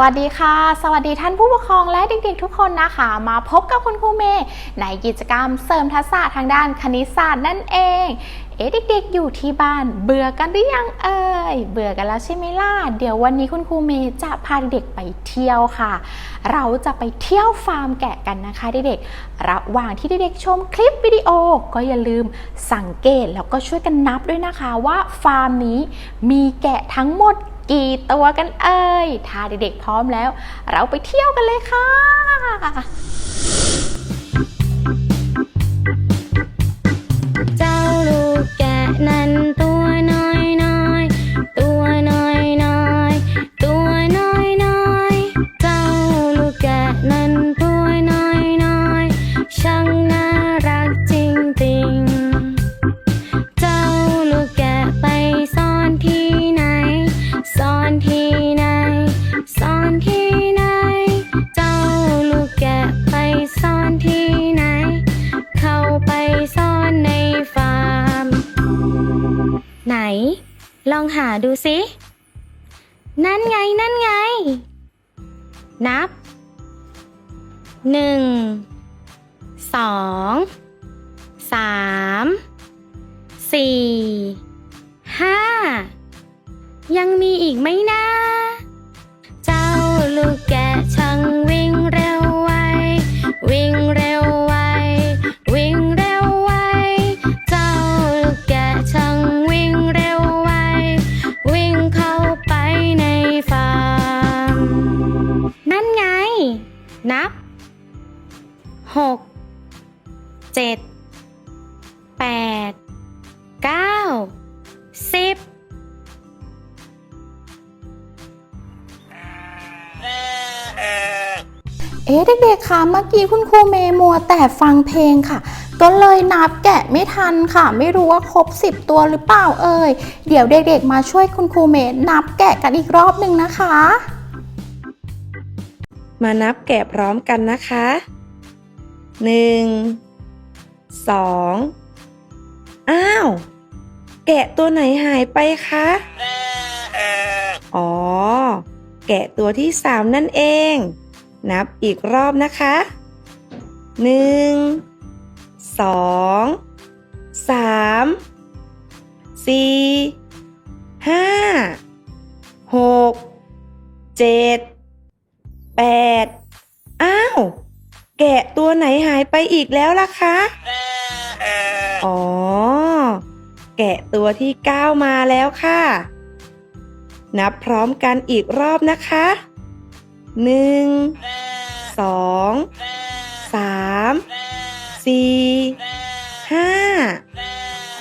วัสดีค่ะ สวัสดีท่านผู้ปกครองและเด็กๆทุกคนนะคะ มาพบกับคุณครูเมย์ในกิจกรรมเสริมทักษะทางด้านคณิตศาสตร์นั่นเอง เอ๊ะเด็กๆ อยู่ที่บ้านเบื่อกันหรือยังเอ่ยเบื่อกันแล้วใช่ไหมล่ะเดี๋ยววันนี้คุณครูเมย์จะพาเด็กไปเที่ยวค่ะ เราจะไปเที่ยวฟาร์มแกะกันนะคะเด็กๆระหว่างที่เด็กๆชมคลิปวิดีโอ ก็อย่าลืมสังเกตแล้วก็ช่วยกันนับด้วยนะคะว่าฟาร์มนี้มีแกะทั้งหมด กี่ตัวกันเอ่ย ถ้าเด็กๆพร้อมแล้ว เราไปเที่ยวกันเลยค่ะ องหาดูสิ นั่นไงนั่นไง นับ หนึ่ง สอง สาม สี่ ห้า ยังมีอีกไหมนะเนับหกเจ็ดแปดเก้าสิบเอ๊ะเด็กๆคะเมื่อกี้คุณครูเมมัวแต่ฟังเพลงค่ะ ก็เลยนับแกะไม่ทันค่ะ ไม่รู้ว่าครบ 10 ตัวหรือเปล่าเอ่ยเดี๋ยวเด็กๆมาช่วยคุณครูเมนับแกะกันอีกรอบหนึ่งนะคะ มานับแกะพร้อมกันนะคะ 1 2 อ้าว แกะตัวไหนหายไปคะ อ๋อ แกะตัวที่สามนั่นเอง นับอีกรอบนะคะ 1 2 3 4 5 6 7 แปดอ้าว แกะตัวไหนหายไปอีกแล้วล่ะคะ อ๋อ แกะตัวที่เก้ามาแล้วค่ะ นับพร้อมกันอีกรอบนะคะหนึ่งสองสามสี่ห้า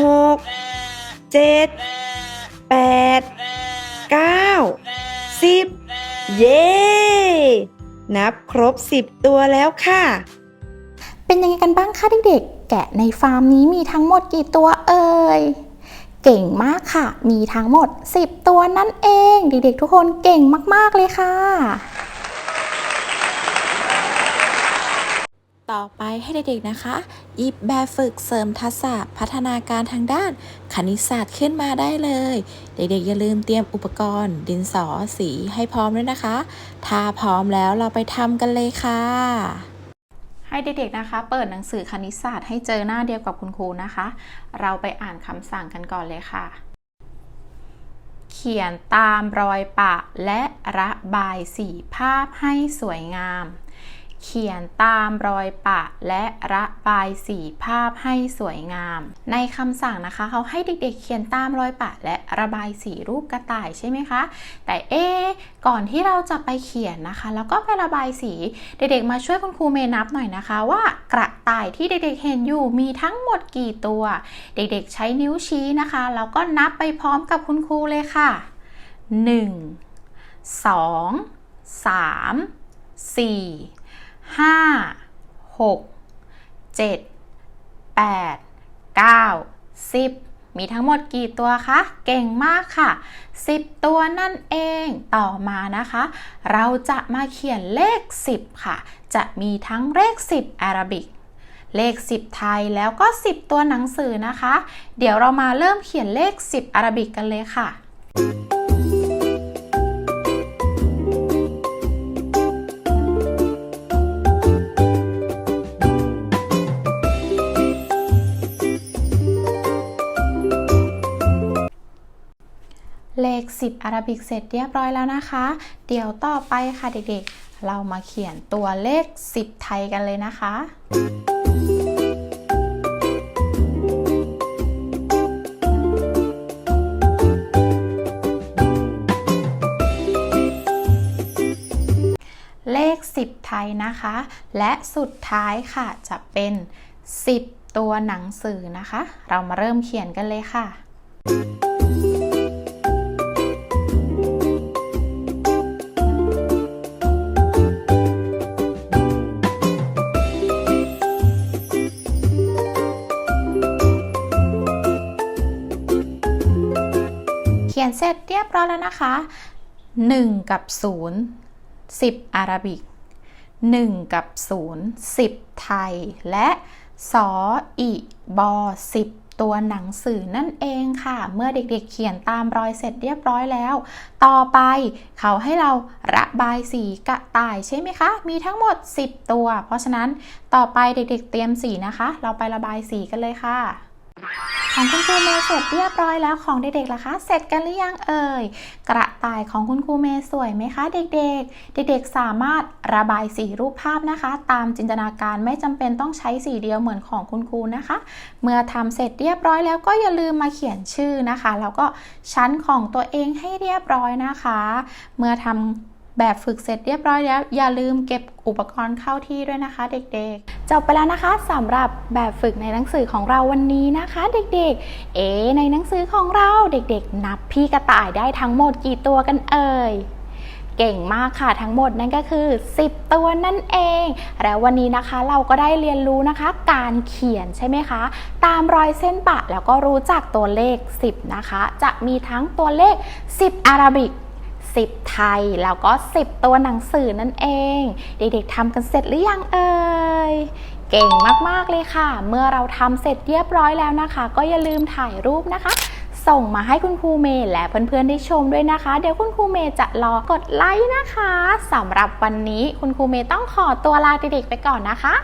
หกเจ็ด นับครบสิบตัวแล้วค่ะ เป็นยังไงกันบ้างคะเด็กๆ แกะในฟาร์มนี้มีทั้งหมดกี่ตัวเอ่ย เก่งมากค่ะ มีทั้งหมด 10 ตัวนั่นเอง เด็กๆทุกคนเก่งมากๆเลยค่ะ ต่อไป ให้เด็กๆนะคะหยิบแบบฝึกเสริมทักษะพัฒนาการทางด้าน คณิตศาสตร์ขึ้นมาได้เลย เด็กๆอย่าลืมเตรียมอุปกรณ์ ดินสอสีให้พร้อมด้วยนะคะ ถ้าพร้อมแล้วเราไปทำกันเลยค่ะ ให้เด็กๆนะคะ เปิดหนังสือคณิตศาสตร์ให้เจอหน้าเดียวกับคุณครูนะคะ เราไปอ่านคำสั่งกันก่อนเลยค่ะเขียนตามรอยปะและระบายสีภาพให้สวยงาม เขียนตามรอยปะและระบายสีภาพให้สวยงาม ในคำสั่งนะคะ เขาให้เด็กๆ เขียนตามรอยปะและระบายสีรูปกระต่ายใช่ไหมคะ แต่เอ๊ก่อนที่เราจะไปเขียนนะคะ แล้วก็ไประบายสีเด็กๆ มาช่วยคุณครูเมย์นับหน่อยนะคะว่ากระต่ายที่เด็กๆ เห็นอยู่มีทั้งหมดกี่ตัว เด็กๆ ใช้นิ้วชี้นะคะ แล้วก็นับไปพร้อมกับคุณครูเลยค่ะ 1 2 3 4 ห้าหกเจ็ดแปดเก้าสิบมีทั้งหมดกี่ตัวคะ เก่งมากค่ะ 10 ตัวนั่นเอง ต่อมานะคะ เราจะมาเขียนเลข 10 ค่ะ จะมีทั้งเลข 10อาราบิก เลข 10 ไทยแล้วก็ 10 ตัวหนังสือนะคะ เดี๋ยวเรามาเริ่มเขียนเลข 10อาราบิกกันเลยค่ะ 10อาราบิกเสร็จเรียบร้อยแล้วนะคะ เดี๋ยวต่อไปค่ะเด็กๆ เรามาเขียนตัวเลข 10 ไทยกันเลยนะคะเลข 10 ไทยนะคะ และสุดท้ายค่ะจะเป็น 10 ตัวหนังสือนะคะ เรามาเริ่มเขียนกันเลยค่ะ ขียนเสร็จเรียบร้อยแล้วนะคะ 1 กับ 0 10 อาราบิก 1 กับ 0 10 ไทย และสออีบอ10 ตัวหนังสือนั่นเองค่ะ เมื่อเด็กๆเขียนตามรอยเสร็จเรียบร้อยแล้ว ต่อไปเขาให้เราระบายสีกระต่ายใช่ไหมคะ มีทั้งหมด 10 ตัว เพราะฉะนั้นต่อไปเด็กๆเตรียมสีนะคะ เราไประบายสีกันเลยค่ะ ของคุณครูเมย์เสร็จเรียบร้อยแล้วของเด็กๆล่ะคะ เสร็จกันหรือยังเอ่ย กระต่ายของคุณครูเมย์สวยไหมคะเด็กๆ เด็กๆสามารถระบายสีรูปภาพนะคะ ตามจินตนาการไม่จำเป็นต้องใช้สีเดียวเหมือนของคุณครูนะคะ เมื่อทำเสร็จเรียบร้อยแล้วก็อย่าลืมมาเขียนชื่อนะคะ แล้วก็ชั้นของตัวเองให้เรียบร้อยนะคะ เมื่อทำ แบบฝึกเสร็จเรียบร้อยแล้ว อย่าลืมเก็บอุปกรณ์เข้าที่ด้วยนะคะเด็กๆ จบไปแล้วนะคะสำหรับแบบฝึกในหนังสือของเราวันนี้นะคะ เด็กๆ เอ๋ในหนังสือของเราเด็กๆ นับพี่กระต่ายได้ทั้งหมดกี่ตัวกันเอ่ยเก่งมากค่ะทั้งหมดนั่นก็คือ 10 ตัวนั่นเอง แล้ววันนี้นะคะเราก็ได้เรียนรู้นะคะ การเขียนใช่ไหมคะ ตามรอยเส้นปะแล้วก็รู้จักตัวเลข 10 นะคะ จะมีทั้งตัวเลข 10อาราบิก 10 ไทย แล้วก็ 10 ตัวหนังสือนั่นเอง เด็กๆทำกันเสร็จหรือยังเอ่ยเก่งมาก ๆ เลยค่ะ เมื่อเราทำเสร็จเรียบร้อยแล้วนะคะ ก็อย่าลืมถ่ายรูปนะคะ ส่งมาให้คุณครูเมย์และเพื่อนๆได้ชมด้วยนะคะ เดี๋ยวคุณครูเมย์จะรอกดไลค์นะคะสำหรับวันนี้คุณครูเมย์ต้องขอตัวลาเด็กๆไปก่อนนะคะ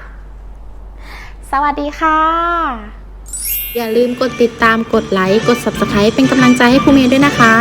สวัสดีค่ะ อย่าลืมกดติดตามกดไลค์กด subscribe เป็นกำลังใจให้ครูเมย์ด้วยนะคะ